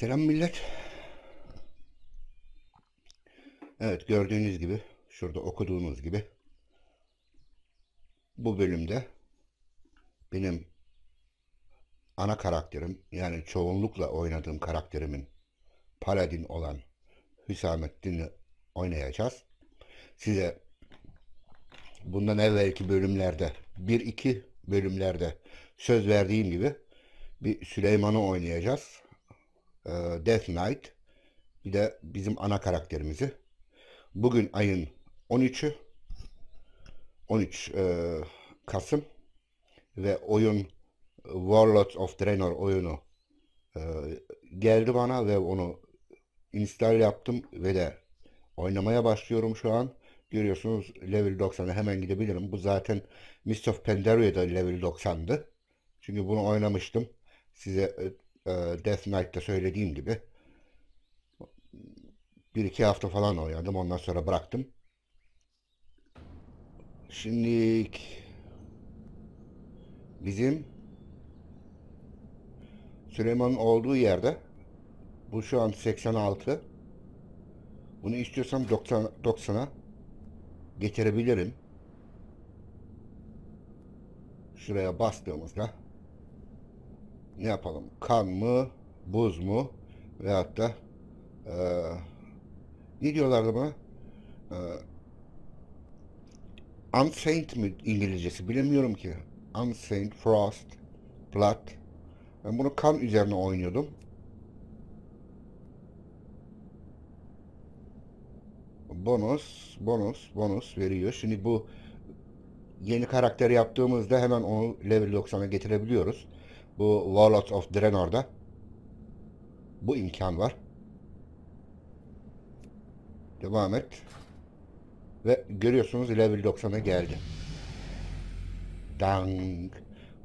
Selam millet. Evet gördüğünüz gibi şurada okuduğunuz gibi bu bölümde benim ana karakterim yani çoğunlukla oynadığım karakterimin Paladin olan Hüsamettin'i oynayacağız. Size bundan evvelki bölümlerde bir iki bölümlerde söz verdiğim gibi bir Süleyman'ı oynayacağız. Ee, Death Knight bir de bizim ana karakterimizi. Bugün ayın 13'ü 13 e, Kasım ve oyun Warlords of Draenor oyunu e, geldi bana ve onu install yaptım ve de oynamaya başlıyorum şu an. Görüyorsunuz level 90'a hemen gidebilirim. Bu zaten Mist of Pandaria'da level 90'dı. Çünkü bunu oynamıştım. Size e, Death Knight'ta söylediğim gibi. Bir iki hafta falan oynadım. Ondan sonra bıraktım. Şimdi bizim Süleyman'ın olduğu yerde bu şu an 86 bunu istiyorsam 90 90'a getirebilirim. Şuraya bastığımızda ne yapalım? Kan mı, buz mu veyahut da e, ne diyorlardı buna? E, Unsaint mi İngilizcesi bilemiyorum ki. Unsaint, Frost, Blood. Ben bunu kan üzerine oynuyordum. Bonus, bonus, bonus veriyor. Şimdi bu yeni karakter yaptığımızda hemen onu level 90'a getirebiliyoruz. Bu Warlords of Draenor'da bu imkan var. Devam et. Ve görüyorsunuz level 90'a geldi. Dang.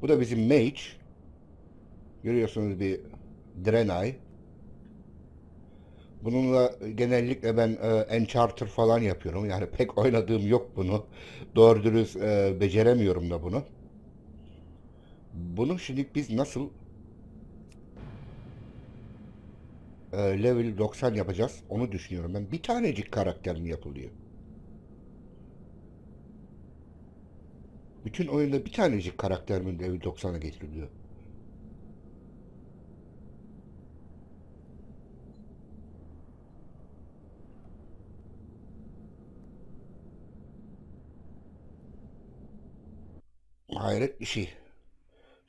Bu da bizim mage. Görüyorsunuz bir Draenei. Bununla genellikle ben e, Enchanter falan yapıyorum. Yani pek oynadığım yok bunu. Doğru dürüst e, beceremiyorum da bunu. Bunu şimdi biz nasıl e, level 90 yapacağız onu düşünüyorum. Ben bir tanecik karakter mi yapılıyor? Bütün oyunda bir tanecik karakter mi level 90'a getiriliyor? Hayret bir şey.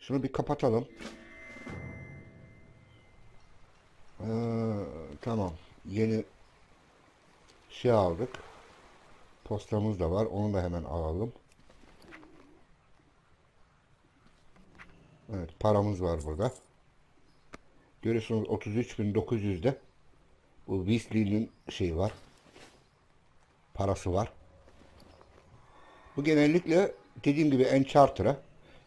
Şunu bir kapatalım. Ee, tamam. Yeni şey aldık. Postamız da var. Onu da hemen alalım. Evet paramız var burada. Görüyorsunuz 33.900'de bu Weasley'nin şeyi var. Parası var. Bu genellikle dediğim gibi Enchanter'a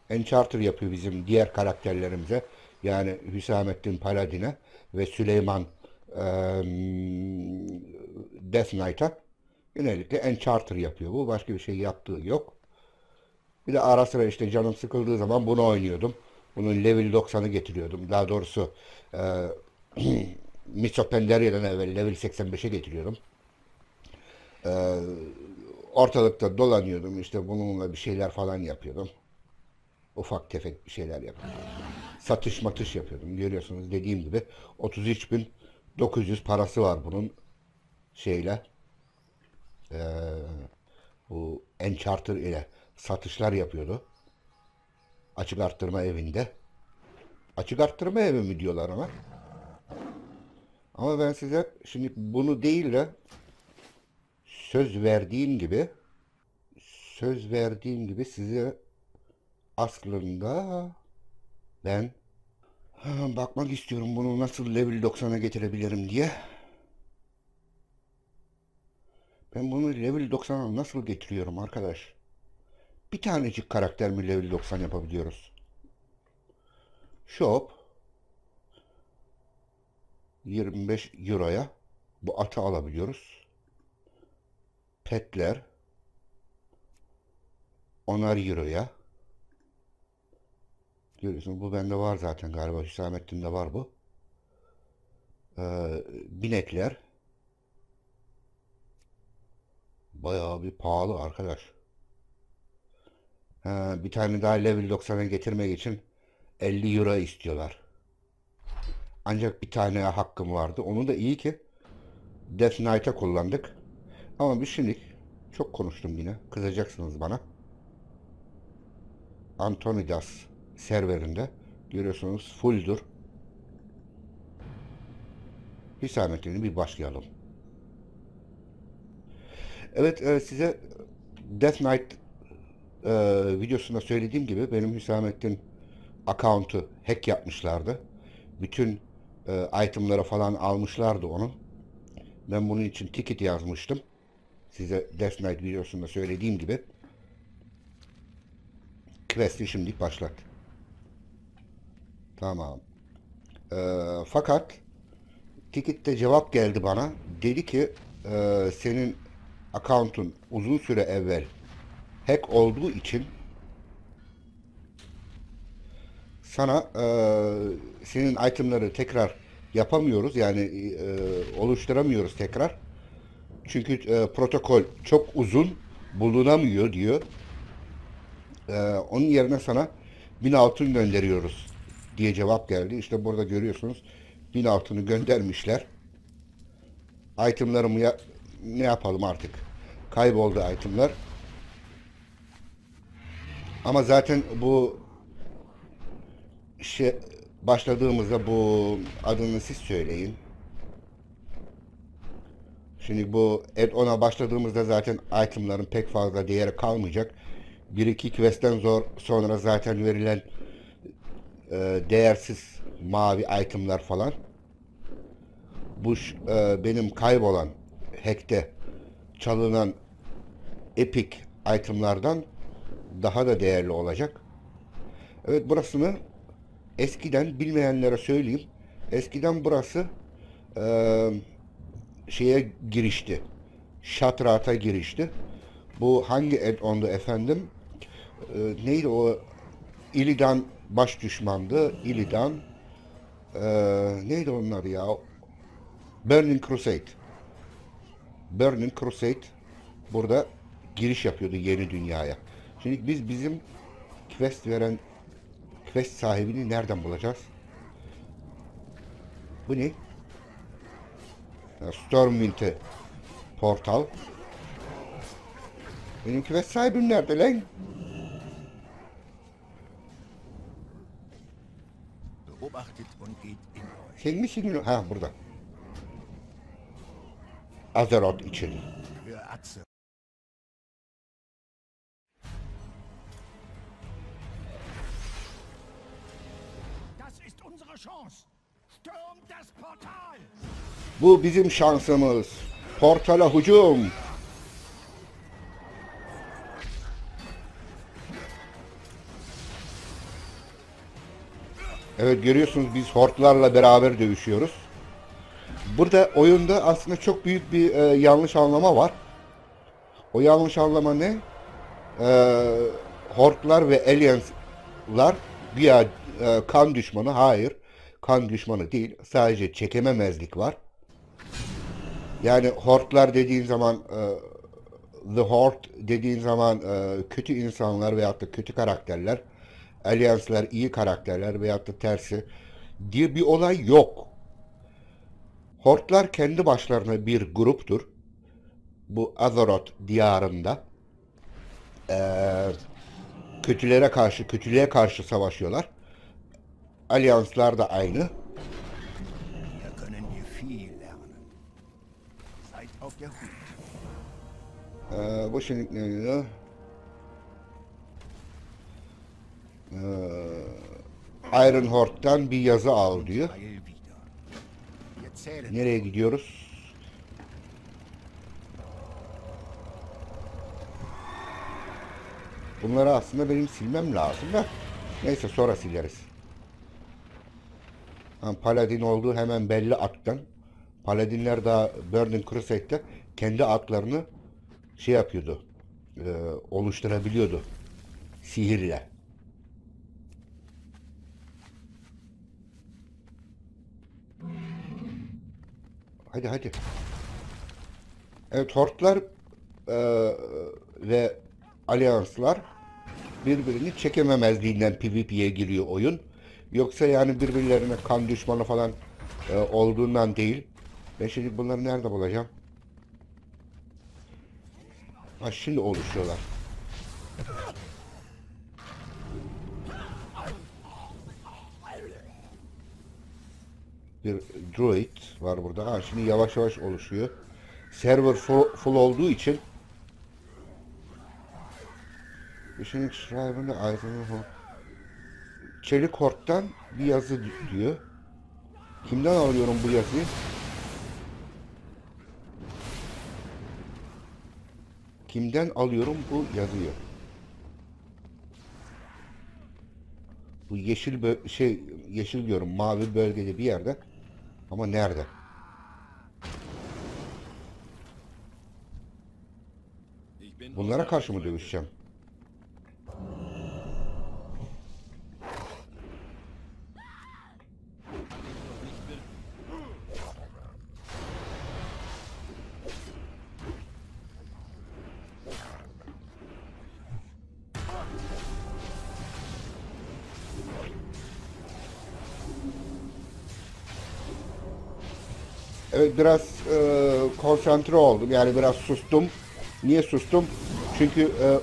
Enchanter yapıyor bizim diğer karakterlerimize. Yani Hüsamettin Paladin'e ve Süleyman e, Death Knight'a genellikle Enchanter yapıyor. Bu başka bir şey yaptığı yok. Bir de ara sıra işte canım sıkıldığı zaman bunu oynuyordum. Bunun level 90'ı getiriyordum. Daha doğrusu e, Misopenderia'dan evvel level 85'e getiriyordum. E, ortalıkta dolanıyordum. İşte bununla bir şeyler falan yapıyordum. Ufak tefek bir şeyler yapıyordum. Satış matış yapıyordum. Görüyorsunuz dediğim gibi 33.900 parası var bunun şeyle e, bu Encharter ile satışlar yapıyordu. Açık arttırma evinde. Açık arttırma evi mi diyorlar ona? Ama ben size şimdi bunu değil de söz verdiğim gibi söz verdiğim gibi size aslında ben bakmak istiyorum bunu nasıl level 90'a getirebilirim diye. Ben bunu level 90'a nasıl getiriyorum arkadaş? Bir tanecik karakter mi level 90 yapabiliyoruz? Shop 25 euroya bu atı alabiliyoruz. Petler 10'ar euroya. Görüyorsun bu bende var zaten galiba. Hüsamettin'de var bu. Ee, binekler. Bayağı bir pahalı arkadaş. Ha, bir tane daha level 90'a getirmek için 50 euro istiyorlar. Ancak bir tane hakkım vardı. Onu da iyi ki Death Knight'a kullandık. Ama biz şimdi çok konuştum yine. Kızacaksınız bana. Antonidas serverinde görüyorsunuz fulldur. Hüsamettin'i bir başlayalım. Evet e, size Death Knight e, videosunda söylediğim gibi benim Hüsamettin account'u hack yapmışlardı. Bütün e, itemları falan almışlardı onun. Ben bunun için ticket yazmıştım. Size Death Knight videosunda söylediğim gibi. Quest'i şimdi başlat. Tamam. Ee, fakat tickette cevap geldi bana. Dedi ki e, senin account'un uzun süre evvel hack olduğu için sana e, senin itemları tekrar yapamıyoruz. Yani e, oluşturamıyoruz tekrar. Çünkü e, protokol çok uzun bulunamıyor diyor. E, onun yerine sana 1000 altın gönderiyoruz diye cevap geldi. İşte burada görüyorsunuz 1000 altını göndermişler. Itemlarımı ya, ne yapalım artık? Kayboldu itemler. Ama zaten bu şey başladığımızda bu adını siz söyleyin. Şimdi bu add-on'a başladığımızda zaten itemların pek fazla değeri kalmayacak. Bir iki quest'ten zor sonra zaten verilen e, değersiz mavi itemlar falan. Bu e, benim kaybolan hack'te çalınan epic itemlardan daha da değerli olacak. Evet burasını eskiden bilmeyenlere söyleyeyim. Eskiden burası e, şeye girişti. Şatrat'a girişti. Bu hangi add-on'du efendim? E, neydi o? Illidan baş düşmandı. Illidan e, neydi adı ya? Burning Crusade. Burning Crusade burada giriş yapıyordu yeni dünyaya. Şimdi biz bizim quest veren quest sahibini nereden bulacağız? Bu ne? Stormwind'e portal. Benim quest sahibim nerede lan? Beobachtet und geht in euch. Sen misin? Ha burada. Azeroth için. Für Atze. Das ist unsere Chance. Stürmt das Portal! Bu bizim şansımız. Portala hücum. Evet görüyorsunuz biz hortlarla beraber dövüşüyoruz. Burada oyunda aslında çok büyük bir e, yanlış anlama var. O yanlış anlama ne? E, hortlar ve alienslar güya e, kan düşmanı. Hayır. Kan düşmanı değil. Sadece çekememezlik var. Yani hortlar dediğin zaman e, The Horde dediğin zaman e, kötü insanlar veyahut da kötü karakterler, Alliance'lar iyi karakterler veyahut da tersi diye bir olay yok. Hortlar kendi başlarına bir gruptur. Bu Azeroth diyarında eee, kötülere karşı, kötülüğe karşı savaşıyorlar. Alliance'lar da aynı. Ee, bu şimdi ne diyor? Iron Horde'dan bir yazı al diyor. Nereye gidiyoruz? Bunları aslında benim silmem lazım da. Neyse sonra sileriz. Paladin olduğu hemen belli attan. Paladinler daha Burning Crusade'de kendi atlarını şey yapıyordu. e, oluşturabiliyordu. Sihirle. Hadi hadi. Evet hortlar eee, ve alyanslar birbirini çekememezliğinden PvP'ye giriyor oyun. Yoksa yani birbirlerine kan düşmanı falan e, olduğundan değil. Ben şimdi bunları nerede bulacağım? Ha şimdi oluşuyorlar. Bir druid var burada. Ha şimdi yavaş yavaş oluşuyor. Server full, full olduğu için Işın Schreiber'ın aydınlığı Çelik Hort'tan bir yazı di- diyor. Kimden alıyorum bu yazıyı? Kimden alıyorum bu yazıyı? Bu yeşil şey yeşil diyorum mavi bölgede bir yerde. Ama nerede? Bunlara karşı mı dövüşeceğim? Evet biraz e, konsantre oldum. Yani biraz sustum. Niye sustum? Çünkü e,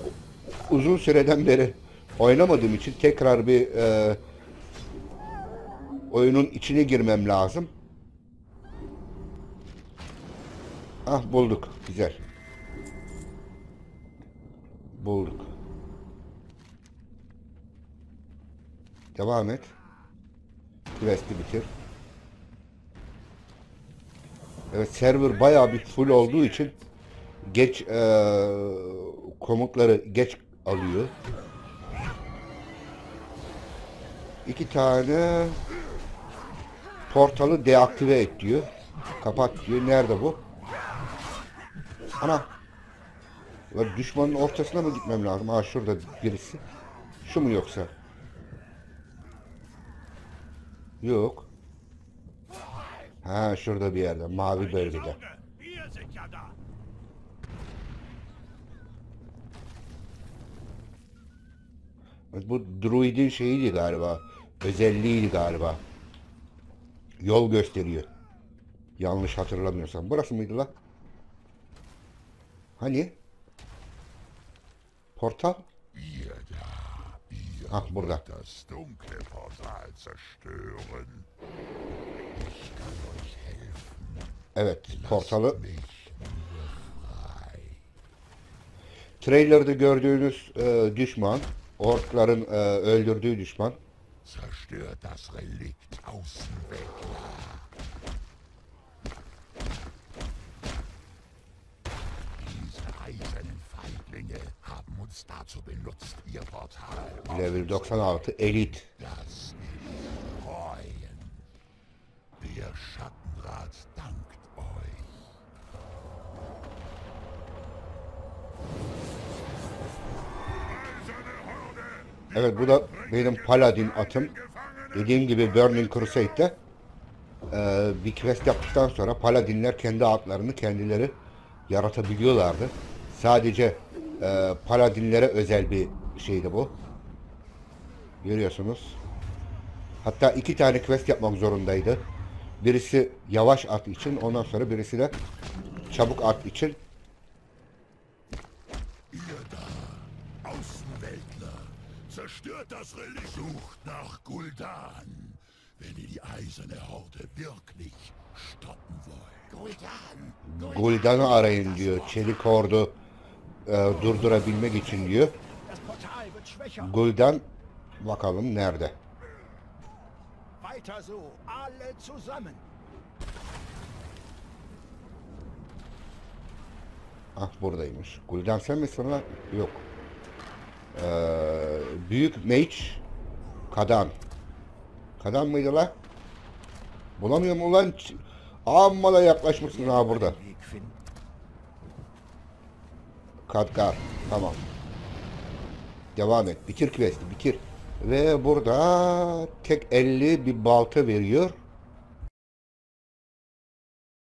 uzun süreden beri oynamadığım için tekrar bir e, oyunun içine girmem lazım. Ah bulduk. Güzel. Bulduk. Devam et. Quest'i bitir. Evet server bayağı bir full olduğu için geç eee, komutları geç alıyor. İki tane portalı deaktive et diyor. Kapat diyor. Nerede bu? Ana. Ya düşmanın ortasına mı gitmem lazım? Ha şurada birisi. Şu mu yoksa? Yok. Ha şurada bir yerde. Mavi bölgede. Bu druidin şeyiydi galiba. Özelliğiydi galiba. Yol gösteriyor. Yanlış hatırlamıyorsam. Burası mıydı la? Hani? Portal? Ah burada. Evet, portalı trailer'da gördüğünüz e, düşman, orkların e, öldürdüğü düşman. Level 96 Elite. Der Schattenrat dankt euch. Evet bu da benim paladin atım. Dediğim gibi Burning Crusade'de e, bir quest yaptıktan sonra paladinler kendi atlarını kendileri yaratabiliyorlardı. Sadece e, paladinlere özel bir şeydi bu. Görüyorsunuz. Hatta iki tane quest yapmak zorundaydı. Birisi yavaş at için, ondan sonra birisi de çabuk at için. Guldan'ı arayın diyor. Çelik ordu e, durdurabilmek için diyor. Guldan bakalım nerede? Weiter so, alle zusammen. Ah buradaymış. Guldan sen misin lan? Yok. Ee, büyük mage Kadan. Kadan mıydı lan? Bulamıyorum ulan. Amma da yaklaşmışsın ha burada. Kadgar. Tamam. Devam et. Bitir quest'i bitir. Ve burada tek elli bir balta veriyor.